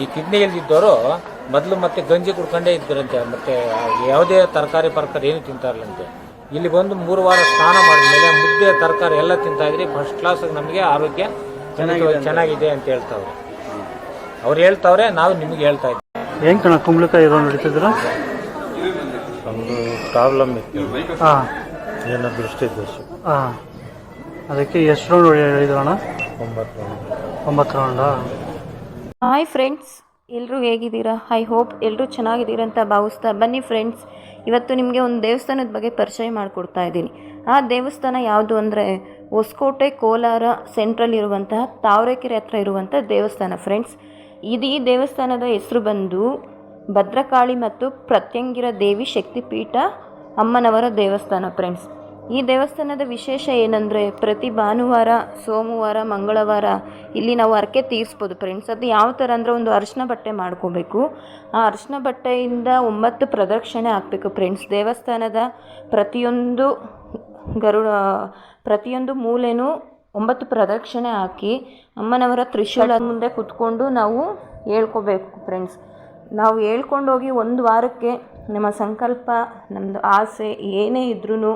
ಈ ಕಿಡ್ನಿ ಇಲ್ದಿದ್ದವರು ಮೊದಲು ಮತ್ತೆ ಗಂಜಿ ಕುಡ್ಕೊಂಡೇ ಇದ್ದರಂತೆ ಮತ್ತೆ ಯಾವುದೇ ತರಕಾರಿ ಪರ್ಕಾರಿ ಏನು ತಿಂತಾ ಇರಲಂತೆ ಇಲ್ಲಿ ಬಂದು ಮೂರು ವಾರ ಸ್ನಾನ ಮಾಡಿದ್ಮೇಲೆ ಮುದ್ದೆ ತರಕಾರಿ ಎಲ್ಲ ತಿಂತಾ ಇದ್ರಿ ಫಸ್ಟ್ ಕ್ಲಾಸ್ ನಮಗೆ ಆರೋಗ್ಯ ಚೆನ್ನಾಗಿದೆ ಅಂತ. ಹೇಳ್ತಾವ್ರೆ. ಅವ್ರು ಹೇಳ್ತಾವ್ರೆ ನಾವು ನಿಮಗೆ ಹೇಳ್ತಾ ಇದ್ದೀವಿ ಹೆಂಗೆ ಕಣ ಕುಂಬಳಕಾಯಿ ಇರೋ ನಡೀತಿದ್ರ? ಒಂದು ಪ್ರಾಬ್ಲಮ್ ಇತ್ತು. ಹಾಂ. ಏನೋ ದೃಷ್ಟಿ ದೋಷ ಹಾಂ. ಅದಕ್ಕೆ ಎಷ್ಟು ರೌಂಡ್ ಹೇಳಿದ್ರಣ್ಣ ಒಂಬತ್ತು ಒಂಬತ್ತು ರೌಂಡಾ ಹಾಯ್ ಫ್ರೆಂಡ್ಸ್ ಎಲ್ಲರೂ ಹೇಗಿದ್ದೀರಾ? ಐ ಹೋಪ್ ಎಲ್ಲರೂ ಚೆನ್ನಾಗಿದ್ದೀರಾ ಅಂತ ಭಾವಿಸ್ತಾ ಬನ್ನಿ ಫ್ರೆಂಡ್ಸ್ ಇವತ್ತು ನಿಮಗೆ ಒಂದು ದೇವಸ್ಥಾನದ ಬಗ್ಗೆ ಪರಿಚಯ ಮಾಡಿಕೊಡ್ತಾ ಇದ್ದೀನಿ. ಆ ದೇವಸ್ಥಾನ ಯಾವುದು ಅಂದರೆ ಹೊಸಕೋಟೆ ಕೋಲಾರ ಸೆಂಟ್ರಲ್ ಇರುವಂತಹ ತಾವರೆಕೆರೆ ಹತ್ರ ಇರುವಂಥ ದೇವಸ್ಥಾನ ಫ್ರೆಂಡ್ಸ್ ಇದು ದೇವಸ್ಥಾನದ ಹೆಸರು ಬಂದು ಭದ್ರಕಾಳಿ ಮತ್ತು ಪ್ರತ್ಯಂಗಿರ ದೇವಿ ಶಕ್ತಿಪೀಠ ಅಮ್ಮನವರ ದೇವಸ್ಥಾನ ಫ್ರೆಂಡ್ಸ್ ಈ ದೇವಸ್ಥಾನದ ವಿಶೇಷ ಏನಂದರೆ ಪ್ರತಿ ಭಾನುವಾರ, ಸೋಮವಾರ, ಮಂಗಳವಾರ ಇಲ್ಲಿ ನಾವು ಹರಕೆ ತೀರಿಸ್ಬೋದು. ಫ್ರೆಂಡ್ಸ್ ಅದು ಯಾವ ಥರ ಅಂದರೆ ಒಂದು ಅರಿಶಿನ ಬಟ್ಟೆ ಮಾಡ್ಕೋಬೇಕು. ಆ ಅರಿಶಿನ ಬಟ್ಟೆಯಿಂದ ಒಂಬತ್ತು ಪ್ರದಕ್ಷಿಣೆ ಹಾಕಬೇಕು. ಫ್ರೆಂಡ್ಸ್ ದೇವಸ್ಥಾನದ ಪ್ರತಿಯೊಂದು ಗರುಡ, ಪ್ರತಿಯೊಂದು ಮೂಲೆನೂ ಒಂಬತ್ತು ಪ್ರದಕ್ಷಿಣೆ ಹಾಕಿ ಅಮ್ಮನವರ ತ್ರಿಶೂಲ ಮುಂದೆ ಕುತ್ಕೊಂಡು ನಾವು ಹೇಳ್ಕೋಬೇಕು. ಫ್ರೆಂಡ್ಸ್ ನಾವು ಹೇಳ್ಕೊಂಡೋಗಿ ಒಂದು ವಾರಕ್ಕೆ ನಮ್ಮ ಸಂಕಲ್ಪ ನಮ್ಮದು ಆಸೆ ಏನೇ ಇದ್ರೂ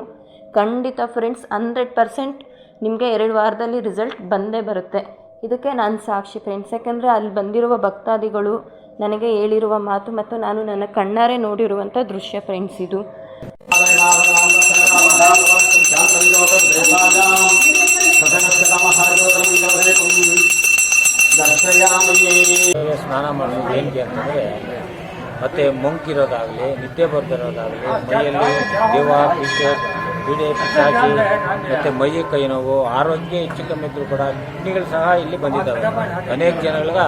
ಖಂಡಿತ ಫ್ರೆಂಡ್ಸ್ ಹಂಡ್ರೆಡ್ ಪರ್ಸೆಂಟ್ ನಿಮಗೆ ಎರಡು ವಾರದಲ್ಲಿ ರಿಸಲ್ಟ್ ಬಂದೇ ಬರುತ್ತೆ. ಇದಕ್ಕೆ ನಾನು ಸಾಕ್ಷಿ ಫ್ರೆಂಡ್ಸ್ ಯಾಕೆಂದರೆ ಅಲ್ಲಿ ಬಂದಿರುವ ಭಕ್ತಾದಿಗಳು ನನಗೆ ಹೇಳಿರುವ ಮಾತು ಮತ್ತು ನಾನು ನನ್ನ ಕಣ್ಣಾರೆ ನೋಡಿರುವಂಥ ದೃಶ್ಯ ಫ್ರೆಂಡ್ಸ್ ಇದು. ಸ್ನಾನ ಮಾಡೋದು ಏನಕ್ಕೆ ಅಂತಂದರೆ ಮತ್ತೆ ಮಂಕಿರೋದಾಗಲಿ ನಿದ್ದೆ ಬರ್ದಿರೋದಾಗಲಿ, ಮೈಯಲ್ಲಿ ದೇವ ಪಿಚ್ಚ ಬಿಡೆ ಪಿಚಾಚಿ ಮತ್ತು ಮೈ ಕೈ ನೋವು, ಆರೋಗ್ಯ ಹೆಚ್ಚು ಕಮ್ಮಿ ಇದ್ರು ಕೂಡ ಕಿಡ್ನಿಗಳು ಸಹ ಇಲ್ಲಿ ಬಂದಿದ್ದಾವೆ. ಅನೇಕ ಜನಗಳಿಗೆ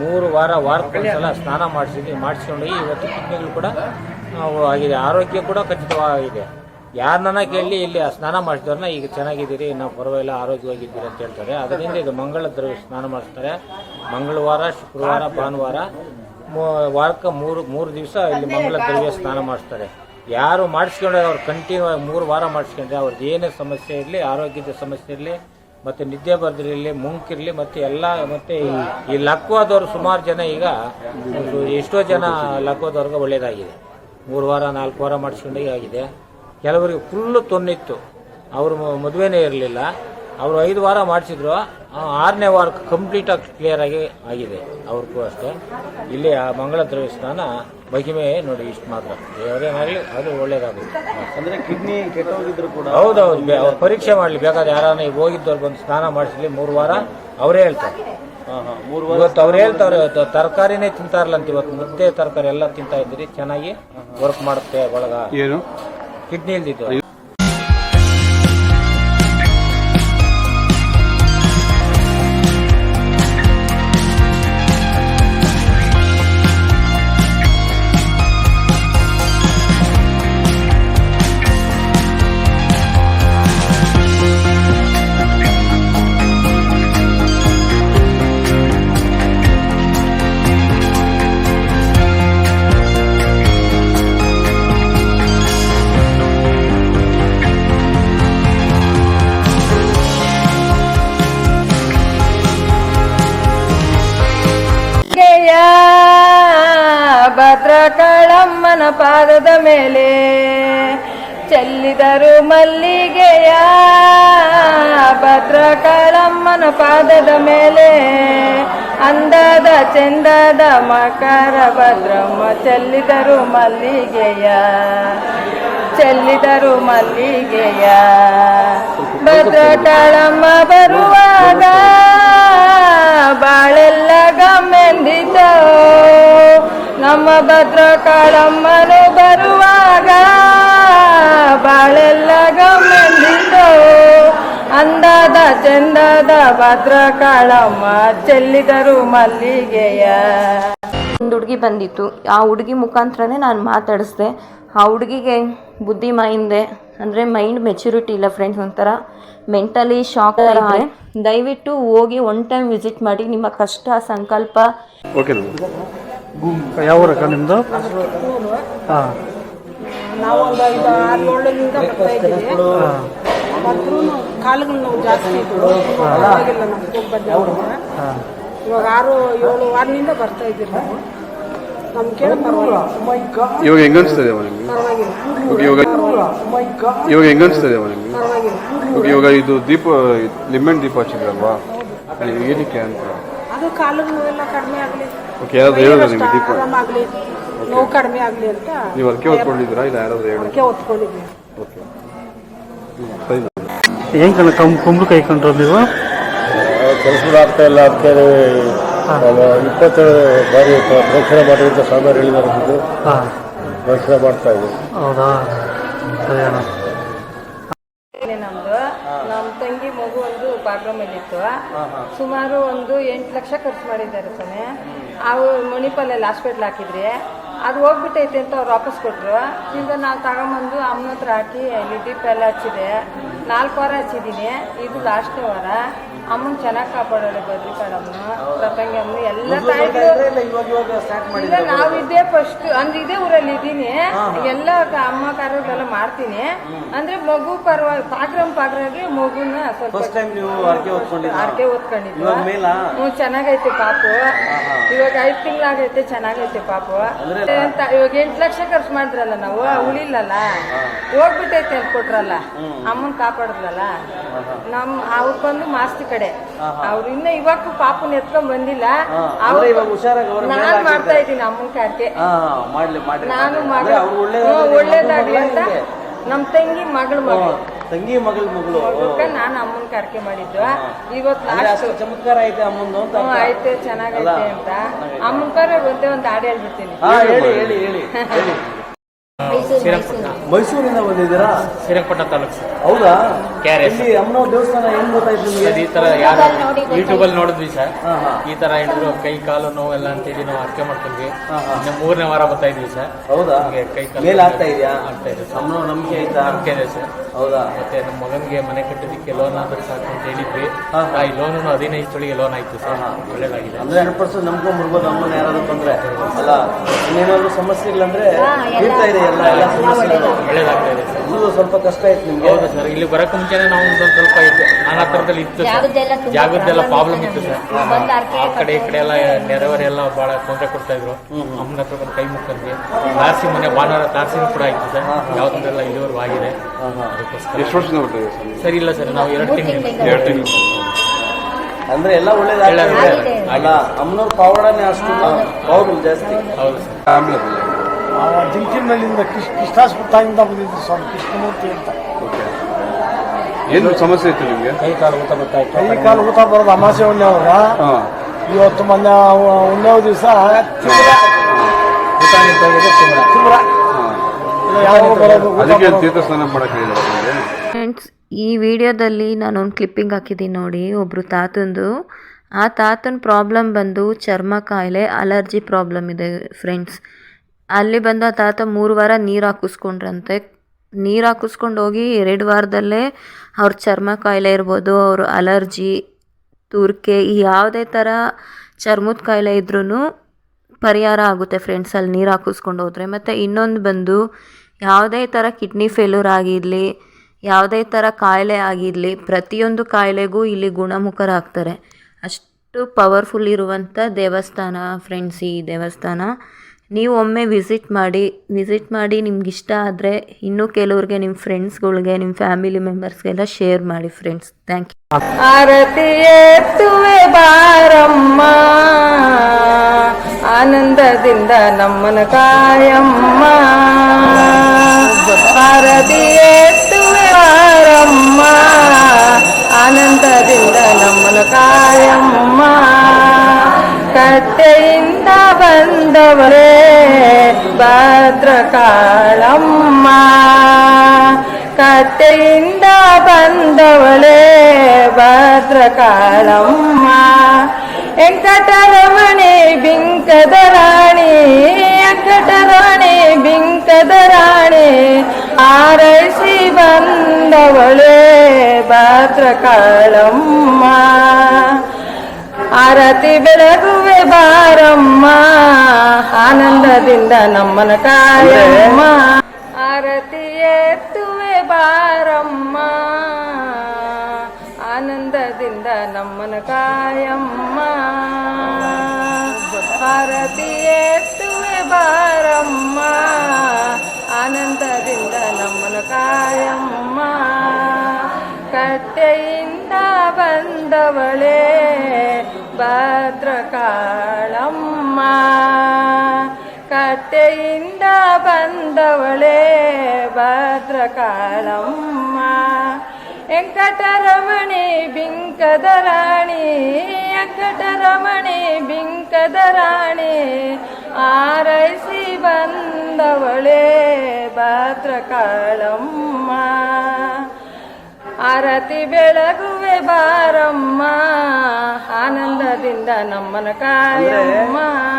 ಮೂರು ವಾರ ವಾರಕ್ಕೊಂದ್ಸಲ ಸ್ನಾನ ಮಾಡಿಸಿದ್ವಿ ಮಾಡಿಸ್ಕೊಂಡು ಇವತ್ತು ಕಿಡ್ನಿಗಳು ಕೂಡ ಆಗಿದೆ. ಆರೋಗ್ಯ ಕೂಡ ಖಚಿತವಾಗಿದೆ. ಯಾರನ್ನ ಕೇಳಿ ಇಲ್ಲಿ ಸ್ನಾನ ಮಾಡಿಸಿದವ್ರನ್ನ ಈಗ ಚೆನ್ನಾಗಿದ್ದೀರಿ ನಾವು ಪರವಾಗಿಲ್ಲ, ಆರೋಗ್ಯವಾಗಿದ್ದೀರಿ ಅಂತ ಹೇಳ್ತಾರೆ. ಅದರಿಂದ ಇದು ಮಂಗಳ ದ್ರವ್ಯ ಸ್ನಾನ ಮಾಡಿಸ್ತಾರೆ. ಮಂಗಳವಾರ, ಶುಕ್ರವಾರ, ಭಾನುವಾರ ವಾರಕ್ಕೆ ಮೂರು ಮೂರು ದಿವಸ ಇಲ್ಲಿ ಮಂಗಳ ದ್ರವ್ಯ ಸ್ನಾನ ಮಾಡಿಸ್ತಾರೆ. ಯಾರು ಮಾಡಿಸ್ಕೊಂಡ್ರೆ ಅವ್ರು ಕಂಟಿನ್ಯೂ ಆಗಿ ಮೂರು ವಾರ ಮಾಡಿಸ್ಕೊಂಡ್ರೆ ಅವ್ರದ್ದು ಏನೇ ಸಮಸ್ಯೆ ಇರಲಿ, ಆರೋಗ್ಯದ ಸಮಸ್ಯೆ ಇರಲಿ, ಮತ್ತು ನಿದ್ದೆ ಬರ್ದಿರಲಿ ಮುಂಕಿರಲಿ ಮತ್ತು ಎಲ್ಲ, ಮತ್ತು ಈ- ಲಕ್ವಾದವರು ಸುಮಾರು ಜನ ಈಗ ಎಷ್ಟೋ ಜನ ಲಕ್ವಾದವ್ರಿಗೆ ಒಳ್ಳೆಯದಾಗಿದೆ ಮೂರು ವಾರ, ನಾಲ್ಕು ವಾರ ಮಾಡಿಸ್ಕೊಂಡೇ ಆಗಿದೆ. ಕೆಲವರಿಗೆ ಫುಲ್ಲು ತೊನ್ನಿತ್ತು ಅವರು ಮದುವೆನೇ ಇರಲಿಲ್ಲ. ಅವರು ಐದು ವಾರ ಮಾಡಿಸಿದ್ರು. ಆರನೇ ವಾರಕ್ಕೆ ಕಂಪ್ಲೀಟಾಗಿ ಕ್ಲಿಯರ್ ಆಗಿ ಆಗಿದೆ. ಅವ್ರಿಗೂ ಅಷ್ಟೇ. ಇಲ್ಲಿ ಆ ಮಂಗಳ ದ್ರವ್ಯ ಸ್ನಾನ ಮಹಿಮೆ ನೋಡಿ ಇಷ್ಟು ಮಾತ್ರ. ಯಾವುದೇನಾಗಲಿ ಅದು ಒಳ್ಳೇದಾಗುತ್ತೆ. ಅಂದ್ರೆ ಕಿಡ್ನಿ ಕೆಟ್ಟೋಗಿದ್ರು ಕೂಡ ಹೌದೌದು ಅವ್ರು ಪರೀಕ್ಷೆ ಮಾಡಲಿ. ಬೇಕಾದ್ರೆ ಯಾರನ್ನ ಈಗ ಹೋಗಿದ್ದವ್ರು ಬಂದು ಸ್ನಾನ ಮಾಡಿಸಲಿ ಮೂರು ವಾರ ಅವರೇ ಹೇಳ್ತಾರೆ. ಹಾ, ಹಾ, ಮೂರು ಇವತ್ತು ಅವ್ರು ಹೇಳ್ತಾರೆ ತರಕಾರಿನೇ ತಿಂತಾ ಇರಲ್ಲಂತ ಇವತ್ತು. ಮುದ್ದೆ ತರಕಾರಿ ಎಲ್ಲ ತಿಂತಾ ಇದ್ರಿ ಚೆನ್ನಾಗಿ ವರ್ಕ್ ಮಾಡುತ್ತೆ ಒಳಗ. ಏನು? ಕಿಡ್ನಿ ಇಲ್ದಿದ್ದು ಪಾದದ ಮೇಲೆ ಚೆಲ್ಲಿದರು ಮಲ್ಲಿಗೆಯ ಭದ್ರಕಾಳಮ್ಮನ ಪಾದದ ಮೇಲೆ. ಅಂದದ ಚಂದದ ಮಕರ ಭದ್ರಮ್ಮ ಚೆಲ್ಲಿದರು ಮಲ್ಲಿಗೆಯ ಚೆಲ್ಲಿದರು ಮಲ್ಲಿಗೆಯ. ಭದ್ರಕಾಳಮ್ಮ ಬರುವಾಗ ಬಾಳೆಲ್ಲ ಗಮ್ಮೆಂದಿದ್ದೋ ನಮ್ಮ ಭದ್ರಕಾಳಮ್ಮನು ಬರುವಾಗ ಬಾಳೆಲ್ಲ ಗಮನಿಸೋ ಅಂದದ ಚಂದದ ಭದ್ರಕಾಳಮ್ಮ ಚೆಲ್ಲಿದರು ಮಲ್ಲಿಗೆಯ. ಒಂದು ಹುಡುಗಿ ಬಂದಿತ್ತು. ಆ ಹುಡುಗಿ ಮುಖಾಂತರನೇ ನಾನು ಮಾತಾಡಿಸ್ದೆ. ಆ ಹುಡುಗಿಗೆ ಬುದ್ಧಿ ಮೈಂದೆ ಅಂದರೆ ಮೈಂಡ್ ಮೆಚುರಿಟಿ ಇಲ್ಲ ಫ್ರೆಂಡ್ಸ್ ಒಂಥರ ಮೆಂಟಲಿ ಶಾಕ್ ಆಗಿದೆ ದಯವಿಟ್ಟು ಹೋಗಿ ಒನ್ ಟೈಮ್ ವಿಸಿಟ್ ಮಾಡಿ ನಿಮ್ಮ ಕಷ್ಟ ಸಂಕಲ್ಪ ಓಕೆ ಯಾವ ಊರಕ್ಕ ನಿಮ್ಮದು ಹಾಂ. ನಾವು ಒಂದು ಜಾಸ್ತಿ ಇವಾಗ ಆರು ಬರ್ತಾ ಇವಾಗ ಹೆಂಗ್ ಇವಾಗ ಇವಾಗ ಇವಾಗ ಇದು ದೀಪ ಲಿಮೆಂಟ್ ದೀಪ ಹಚ್ಚಿದ್ರಲ್ವಾ? ಏನಕ್ಕೆ ಅಂತ. ಕಾಲು ನೋವೆಲ್ಲ ಕಡಿಮೆ ಆಗಲಿ ಓಕೆ ಯಾರಾದ್ರು ಹೇಳಿದ್ರ ನಿಮಗೆ ದೀಪ. ಆರಾಮಾಗಲಿ ನೋವು ಕಡಿಮೆ ಆಗಲಿ ಅಂತ ನೀವು ಅದಕ್ಕೆ ಇಲ್ಲ ಯಾರಾದ್ರು ಹೇಳಿ? ಅದಕ್ಕೆ ಒತ್ಕೊಂಡಿದ್ವಿ ಓಕೆ ಏನ್ ಕಣ ಕಂ ಕೈ ಕಂಡ್ರು ನೀವು ಕೆಲಸ ಆಗ್ತಾ ಇಲ್ಲ ಅದಕ್ಕೆ ಇಪ್ಪತ್ತೇಳು ಬಾರಿ ಪ್ರೇಕ್ಷಣೆ ಮಾಡಿದಂಥ ಸ್ವಾಮಿಯವರು ಹೇಳಿದ್ರು ಹಾಂ. ಪ್ರೇಕ್ಷಣೆ ಮಾಡ್ತಾ ಇದ್ದೀವಿ ಹೌದಾ? ಸರಿ ಅಣ್ಣ. ಇತ್ತು ಸುಮಾರು ಒಂದು ಎಂಟು ಲಕ್ಷ ಖರ್ಚು ಮಾಡಿದ್ದಾರೆ ಸ್ವಾಮಿ ಅವು ಮಣಿಪಾಲಲ್ಲಿ ಹಾಸ್ಪಿಟ್ಲ್ ಹಾಕಿದ್ರಿ. ಅದು ಹೋಗ್ಬಿಟ್ಟೈತೆ ಅಂತ ಅವ್ರು ವಾಪಸ್ ಕೊಟ್ಟರು ಈಗ ನಾವು ತಗೊಂಬಂದು ಅಮ್ಮನ ಹತ್ರ ಹಾಕಿ ಇಲ್ಲಿ ಡಿಪ್ ಎಲ್ಲ ಹಚ್ಚಿದೆ. ನಾಲ್ಕು ವಾರ ಹಚ್ಚಿದ್ದೀನಿ ಇದು ಲಾಸ್ಟ್ ವಾರ. ಅಮ್ಮನ ಚೆನ್ನಾಗಿ ಕಾಪಾಡೋಳೆ ಬದ್ರಿಕಾಳಮ್ಮನು ಪ್ರತಂಗಿ ಅಮ್ಮನು ಎಲ್ಲ ತಾಯಿಗಳು. ಇಲ್ಲ ನಾವು ಇದೇ ಫಸ್ಟ್ ಅಂದ್ರೆ ಇದೇ ಊರಲ್ಲಿ ಇದ್ದೀನಿ ಎಲ್ಲ ಅಮ್ಮ ಕಾರ್ಯಗಳೆಲ್ಲ ಮಾಡ್ತೀನಿ. ಅಂದ್ರೆ ಮಗು ಪರವಾಗಿ ಪಾಕ್ರಮ್ ಪಾಗ್ರಾಗಿ ಮಗುನ ಸ್ವಲ್ಪ ಫಸ್ಟ್ ಟೈಮ್ ನೀವು ಅರ್ಕೆ ಓದ್ಕೊಂಡಿದ್ದು ಇವಾಗ ಮೇಲಾ? ಹ್ಞೂ ಚೆನ್ನಾಗೈತೆ ಪಾಪು. ಇವಾಗ ಐದು ತಿಂಗಳಾಗೈತೆ ಚೆನ್ನಾಗೈತೆ ಪಾಪು. ಅಂತ ಇವಾಗ ಎಂಟು ಲಕ್ಷ ಖರ್ಚು ಮಾಡಿದ್ರಲ್ಲ ನಾವು ಉಳಿಲ್ಲಲ್ಲ ಹೋಗ್ಬಿಟ್ಟೈತೆ ಅಂತ ಕೊಟ್ರಲ್ಲ? ಅಮ್ಮನ್ ಕಾಪಾಡಿದ್ರಲ್ಲ ನಮ್ ಅವ್ರು ಬಂದು ಮಾಸ್ತಿ ಕಡೆ. ಅವ್ರು ಇನ್ನ ಇವಾಗ ಪಾಪನ್ ಎತ್ಕೊಂಡ್ ಬಂದಿಲ್ಲ. ಅವ್ರು ಇವಾಗ ಹುಷಾರಾಗಿ ನಾನ್ ಮಾಡ್ತಾ ಇದ್ದೀನಿ ಅಮ್ಮನ ಕಾರ್ಕೆ ಮಾಡ್ಲಿ ನಾನು ಒಳ್ಳೇದಾಗ್ಲಿ ಅಂತ ನಮ್ ತಂಗಿ ಮಗಳು ಮಗಳು. ತಂಗಿ ಮಗಳ ಮಗಳು. ನಾನು ಅಮ್ಮನ ಕಾರ್ಕೆ ಮಾಡಿದ್ದು. ಇವತ್ತು ಲಾಸ್ಟ್. ಚಮತ್ಕಾರ ಐತೆ ಅಮ್ಮಂದು ಅಂತ ಐತೆ ಚೆನ್ನಾಗೈತೆ ಅಂತ. ಅಮ್ಮನ ಕರೆ ಒಂದೇ ಒಂದು ಹಾಡು ಹೇಳ್ಬಿಡ್ತೀನಿ. ಹಾ ಹೇಳಿ ಹೇಳಿ ಹೇಳಿ. ಹೇಳಿ ಮೈಸೂರಿಂದ ಬಂದಿದ್ದೀರಾ? ಶ್ರೀರಂಗಪಟ್ಟಣ ತಾಲೂಕು ಸರ್. ಹೌದಾ. ಇಲ್ಲಿ ಅಮ್ಮನವ್ರ ದೇವಸ್ಥಾನ ಏನ್ ಗೊತ್ತಾಯ್ತು ಸರ್, ನಿಮ್ಗೆ ಈ ತರ ಯಾರು ಯೂಟ್ಯೂಬಲ್ಲಿ ನೋಡಿದ್ವಿ ಸರ್. ಹಾ ಹಾ. ಈ ತರ ಹಿಡಿದ್ರು ಕೈ ಕಾಲು ನೋವೆಲ್ಲ ಅಂತೇಳಿ ನಾವು ಅರ್ಕೆ ಮಾಡ್ಕೊಂಡ್ವಿ. ಹಾ, ಹಾ. ಇನ್ನು ಮೂರನೇ ವಾರ ಬರ್ತಾ ಇದ್ವಿ ಸರ್. ಹೌದಾ? ನಮ್ಗೆ ಕೈ ಕಾಲು ಮೇಲ್ ಆಗ್ತಾ ಇದೆಯಾ? ಆಗ್ತಾ ಇದೆ ಸರ್. ಅಮ್ಮನವ್ರ ನಂಬಿಕೆ ಆಯ್ತಾ? ನಂಬಿಕೆ ಇದೆ ಸರ್. ಹೌದಾ? ಮತ್ತೆ ನಮ್ಮ ಮಗನಿಗೆ ಮನೆ ಕಟ್ಟೋದಕ್ಕೆ ಲೋನ್ ಆದ್ರೆ ಸಾಕು ಅಂತ ಹೇಳಿದ್ವಿ. ಹಾ, ಹಾ. ಆ, ಈ ಲೋನು ಹದಿನೈದು ತೊಳಿಗೆ ಲೋನ್ ಆಯ್ತು ಸರ್. ಒಳ್ಳೇದಾಗಿದೆ. ಅಂದ್ರೆ ಹಂಡ್ರೆಡ್ ಪರ್ಸೆಂಟ್ ನಂಬ್ಕೊಂಡ್ಬಿಡ್ಬೋದು ಅಮ್ಮನ ಯಾರಾದ್ರೂ ಬಂದ್ರೆ ಅಲ್ಲ ಇನ್ನೇನಾದ್ರು ಸಮಸ್ಯೆಗಳಂದ್ರೆ ತೀರ್ತಾ ಇದೆ ಎಲ್ಲ. ಎಲ್ಲ ಸಮಸ್ಯೆಗಳು ಒಳ್ಳೇದಾಗ್ತಾ ಇದೆ ಸರ್ ಇದು ಸ್ವಲ್ಪ ಕಷ್ಟ ಆಯ್ತು ನಿಮ್ಗೆ? ಹೌದು ಸರ್ ಇಲ್ಲಿ ಬರಕ್ಕೆ ಮುಂಚೆನೆ ನಾವು ಒಂದೊಂದು ಸ್ವಲ್ಪ ಇತ್ತು ನಾನಾ ಥರದಲ್ಲಿ ಇತ್ತು ಸರ್. ಜಾಗದ್ದೆಲ್ಲ ಪ್ರಾಬ್ಲಮ್ ಇತ್ತು ಸರ್. ಆ ಕಡೆ ಈ ಕಡೆ ಎಲ್ಲ ನೆರೆಯವರೆಲ್ಲ ಬಹಳ ತೊಂದರೆ ಕೊಡ್ತಾ ಇದ್ರು. ಅಮ್ಮನ ಹತ್ರ ಬಂದು ಕೈ ಮುಕ್ಕಂದ್ವಿ ತಾರಸಿ ಮನೆ ಭಾನುವಾರ ತಾರಸಿನೂ ಕೂಡ ಆಯ್ತು ಸರ್. ಯಾವ್ದನ್ನೆಲ್ಲ ಇಲ್ಲಿವರೆಗೂ ಆಗಿದೆ. ಎಷ್ಟು ವರ್ಷದಿಂದ ಸರ್? ಸರಿ ಇಲ್ಲ ಸರ್ ನಾವು ಎರಡು ತಿಂಗಳು ಎರಡು ತಿಂಗಳು ಅಂದ್ರೆ ಎಲ್ಲ ಒಳ್ಳೇದಾಗಲ್ಲ ಅಮ್ಮನವ್ರ ಪಾವಡನೆ ಅಷ್ಟು ಪವರ್ ಜಾಸ್ತಿ. ಹೌದು ಸರ್. ಜಿಂಕಿನಲ್ಲಿಂದ ಕೃಷ್ಣ ಕೃಷ್ಣಾಸ್ಪತ್ರೆಯಿಂದ ಬಂದಿದ್ದು ಸ್ವಾಮಿ ಕೃಷ್ಣಮೂರ್ತಿ ಅಂತ. ಏನು ಸಮಸ್ಯೆ ಇತ್ತು ನಿಮಗೆ? ಕೈ ಕಾಲು ಊಟ ಗೊತ್ತಾಯ್ತು ಕೈ ಕಾಲು ಊತ ಬರೋದು ಅಮಾಸೆ ಒಂದೇ ಅವಾಗ ಇವತ್ತು ಮೊನ್ನೆ ಒಂದೇ ದಿವಸ ತಿಮ್ರ. ಬರೋದು? ಅದಕ್ಕೆ. ಮಾಡಕ್ಕೆ ಹೇಳಿದ್ರು ಫ್ರೆಂಡ್ಸ್ ಈ ವಿಡಿಯೋದಲ್ಲಿ ನಾನೊಂದು ಕ್ಲಿಪ್ಪಿಂಗ್ ಹಾಕಿದ್ದೀನಿ ನೋಡಿ. ಒಬ್ಬರು ತಾತಂದು. ಆ ತಾತನ ಪ್ರಾಬ್ಲಮ್ ಬಂದು ಚರ್ಮ ಕಾಯಿಲೆ ಅಲರ್ಜಿ ಪ್ರಾಬ್ಲಮ್ ಇದೆ ಫ್ರೆಂಡ್ಸ್ ಅಲ್ಲಿ ಬಂದು ಆ ತಾತ ಮೂರು ವಾರ ನೀರು ಹಾಕಿಸ್ಕೊಂಡ್ರಂತೆ. ನೀರು ಹಾಕಿಸ್ಕೊಂಡು ಹೋಗಿ ಎರಡು ವಾರದಲ್ಲೇ ಅವ್ರ ಚರ್ಮ ಕಾಯಿಲೆ ಇರ್ಬೋದು, ಅವ್ರ ಅಲರ್ಜಿ, ತುರ್ಕೆ ಯಾವುದೇ ಥರ ಚರ್ಮದ ಕಾಯಿಲೆ ಇದ್ರೂ ಪರಿಹಾರ ಆಗುತ್ತೆ ಫ್ರೆಂಡ್ಸ್ ಅಲ್ಲಿ ನೀರು ಹಾಕಿಸ್ಕೊಂಡು ಹೋದರೆ. ಮತ್ತು ಇನ್ನೊಂದು ಬಂದು ಯಾವುದೇ ಥರ ಕಿಡ್ನಿ ಫೇಲ್ಯೂರ್ ಆಗಿರಲಿ, ಯಾವುದೇ ಥರ ಕಾಯಿಲೆ ಆಗಿರಲಿ, ಪ್ರತಿಯೊಂದು ಕಾಯಿಲೆಗೂ ಇಲ್ಲಿ ಗುಣಮುಖರಾಗ್ತಾರೆ. ಅಷ್ಟು ಪವರ್ಫುಲ್ ಇರುವಂಥ ದೇವಸ್ಥಾನ ಫ್ರೆಂಡ್ಸ್ ಈ ದೇವಸ್ಥಾನ. ನೀವು ಒಮ್ಮೆ ವಿಸಿಟ್ ಮಾಡಿ ವಿಸಿಟ್ ಮಾಡಿ ನಿಮ್ಗೆ ಇಷ್ಟ ಆದರೆ ಇನ್ನೂ ಕೆಲವ್ರಿಗೆ ನಿಮ್ಮ ಫ್ರೆಂಡ್ಸ್ಗಳಿಗೆ ನಿಮ್ಮ ಫ್ಯಾಮಿಲಿ ಮೆಂಬರ್ಸ್ಗೆಲ್ಲ ಶೇರ್ ಮಾಡಿ ಫ್ರೆಂಡ್ಸ್ ಥ್ಯಾಂಕ್ ಯು ಆರತಿ ಬಾರಮ್ಮ, ಆನಂದದಿಂದ ನಮ್ಮನ ಕಾಯಮ್ಮ ಆರತಿ ಬಾರಮ್ಮ, ಆನಂದದಿಂದ ನಮ್ಮನ ಕಾಯಮ್ಮ ಕಟ್ಟೆಯಿಂದ ಬಂದವರೇ ಭದ್ರಕಾಳಮ್ಮ ಕಟ್ಟೆಯಿಂದ ಬಂದವಳೇ ಭದ್ರಕಾಳಮ್ಮ ವೆಂಕಟರಮಣಿ ಬಿಂಕದ ರಾಣಿ ವೆಂಕಟರಮಣಿ ಬಿಂಕದ ರಾಣಿ ಆರೈಸಿ ಬಂದವಳೇ ಭದ್ರಕಾಳಮ್ಮ ಆರತಿ ಬೆಳಗುವೆ ಬಾರಮ್ಮ, ಆನಂದದಿಂದ ನಮ್ಮನ ಕಾಯಮ್ಮ ಆರತಿ ಎತ್ತುವೆ ಬಾರಮ್ಮ, ಆನಂದದಿಂದ ನಮ್ಮನ ಕಾಯಮ್ಮ ಆರತಿ ಎತ್ತುವೆ ಬಾರಮ್ಮ, ಆನಂದದಿಂದ ನಮ್ಮನ ಕಾಯಮ್ಮ ಕಟ್ಟೆಯಿಂದ ಬಂದವಳೇ ಭದ್ರಕಾಳಮ್ಮ. ಕತ್ತೆಯಿಂದ ಬಂದವಳೇ ಭದ್ರಕಾಳಮ್ಮ. ವೆಂಕಟರಮಣಿ ಬಿಂಕದ ರಾಣಿ ವೆಂಕಟರಮಣಿ ಬಿಂಕದ ರಾಣಿ. ಆರೈಸಿ ಬಂದವಳೇ ಭದ್ರಕಾಳಮ್ಮ. ಆರತಿ ಬೆಳಗುವೆ ಬಾರಮ್ಮ ಆನಂದದಿಂದ ನಮ್ಮನ ಕಾಯಮ್ಮ.